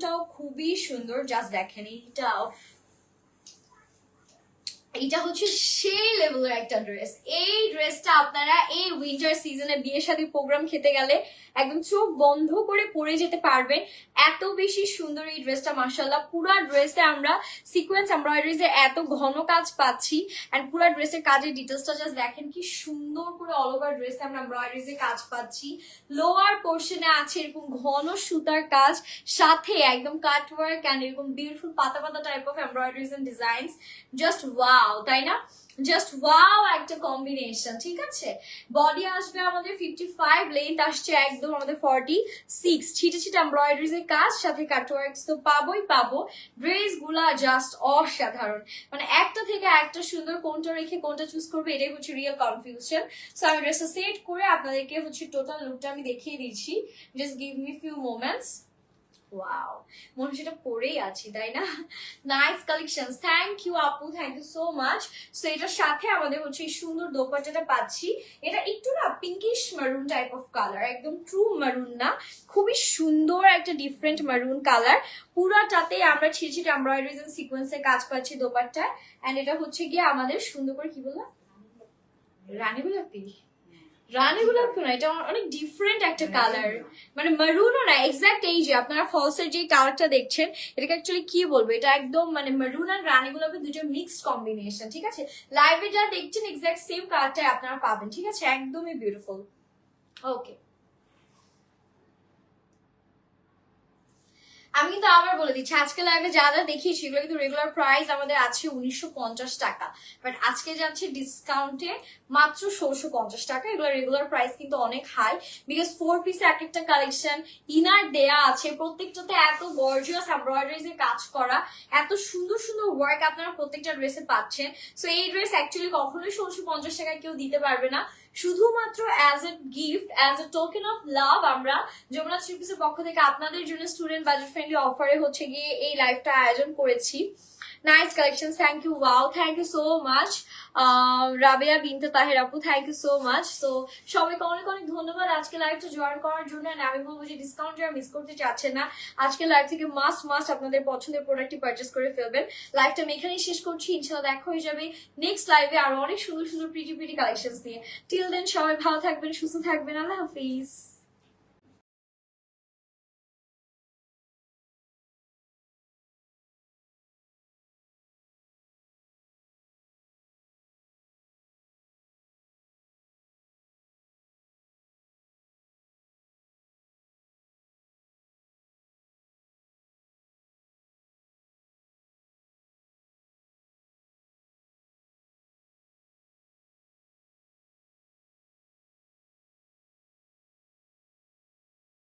প্যাটার্নটাও খুবই সুন্দর জাস্ট দেখেন এইটা এটা হচ্ছে সেই লেভেলের একটা ড্রেস এই ড্রেসটা আপনারা এই উইন্টার সিজনে বিয়ে শাদী প্রোগ্রাম খেতে গেলে একদম চোখ বন্ধ করে পরে যেতে পারবেন। এত বেশি সুন্দর এই ড্রেসটা মার্শাল্লাহ পুরো ড্রেসে আমরা সিকোয়েন্স এমব্রয়ডারিজ এত ঘন কাজ পাচ্ছি। অ্যান্ড পুরো ড্রেসের কাজের ডিটেলসটা জাস্ট দেখেন কি সুন্দর করে অল ওভার ড্রেসে আমরা এমব্রয়ডারিজ কাজ পাচ্ছি। লোয়ার পোর্শনে আছে এরকম ঘন সুতার কাজ, সাথে একদম কাট ওয়ার্ক অ্যান্ড এরকম বিউটিফুল পাতা পাতা type of embroideries and designs just wow তাই না? জাস্ট ওয়াও একটা কম্বিনেশন ঠিক আছে? বডি আসবে আমাদের ফিফটি ফাইভ লেন্থ আসছে একদম আমাদের ফর্টি সিক্স ছিটে ছিটে এমব্রয়ডারিজ এর কাজ, সাথে কাটওয়ার্কস তো পাবোই, পাবো। ড্রেসগুলা জাস্ট অসাধারণ। মানে একটা থেকে একটা সুন্দর কোনটা রেখে কোনটা চুজ করবে, এটাই হচ্ছে রিয়েল কনফিউশন সো আমি ড্রেসটা সেট করে আপনাদেরকে হচ্ছে টোটাল লুকটা আমি দেখিয়ে দিচ্ছি। Just give me few moments wow মনে এটা পরেই আছি, তাই না? নাইস কালেকশন থ্যাংক ইউ আপু thank you so much so এটার সাথে আমাদের হচ্ছে এই সুন্দর দোপাট্টাটা পাচ্ছি। এটা একটু না pinkish maroon type of colour একদম ট্রু মারুন না। খুবই সুন্দর একটা ডিফারেন্ট মারুন কালার পুরাটাতে আমরা ছিট ছিট এমব্রয়ডারিজ এন্ড সিকোয়েন্সের কাজ পাচ্ছি দোপাট্টায়। এন্ড এটা হচ্ছে গিয়ে আমাদের সুন্দর করে কি বললাম? রানী গোলাপি। রানী গোলাপ না এটা অনেক ডিফারেন্ট একটা কালার মানে মারুনও না এক্সাক্ট এই যে আপনারা ফলসের যে কালারটা দেখছেন এটাকে অ্যাকচুয়ালি কি বলব? এটা একদম মানে মারুন আর রানী গোলাপের দুটো মিক্সড কম্বিনেশন ঠিক আছে? লাইভে যা দেখছেন এক্সাক্ট সেম কালারটাই আপনারা পাবেন ঠিক আছে? একদমই বিউটিফুল ওকে আমি কিন্তু আবার বলে দিচ্ছি, আজকে লাইভে যা যা দেখিয়েছি এগুলো কিন্তু রেগুলার প্রাইস আমাদের আছে উনিশশো পঞ্চাশ টাকা। বাট আজকে যাচ্ছে ডিসকাউন্টে মাত্র ষোলশো পঞ্চাশ টাকা। এগুলো রেগুলার প্রাইস কিন্তু অনেক হাই বিকজ ফোর পিসে এক একটা কালেকশন ইনার দেয়া আছে। প্রত্যেকটাতে এত গর্জিয়াস এর কাজ করা, এত সুন্দর সুন্দর ওয়ার্ক আপনারা প্রত্যেকটা ড্রেসে পাচ্ছেন। সো এই ড্রেস অ্যাকচুয়ালি কখনোই ষোলশো পঞ্চাশ টাকায় কেউ দিতে পারবে না। শুধুমাত্র as a gift as a token of love আমরা যমুনা থ্রি পিসের পক্ষ থেকে আপনাদের জন্য স্টুডেন্ট বাজেট ফ্রেন্ডলি অফারে হচ্ছে গিয়ে এই লাইভটা আয়োজন করেছি। Nice collection thank you wow thank you so much Rabeya, Binte, Taher আপু থ্যাংক ইউ সো মাচ তো সবাইকে অনেক অনেক ধন্যবাদ আজকে লাইভটা জয়েন করার জন্য আমি বলব যে ডিসকাউন্ট যারা মিস করতে চাচ্ছেন না। আজকে লাইভ থেকে মাস্ট মাস্ট আপনাদের পছন্দের প্রোডাক্টটি পারচেস করে ফেলবেন। লাইভটা আমি এখানেই শেষ করছি ইনশাল্লাহ দেখা হয়ে যাবে। নেক্সট লাইভে আরও অনেক সুন্দর সুন্দর প্রিটি প্রিটি কালেকশন নিয়ে। টিল দেন সবাই ভালো থাকবেন সুস্থ থাকবেন। আল্লাহ হাফিজ।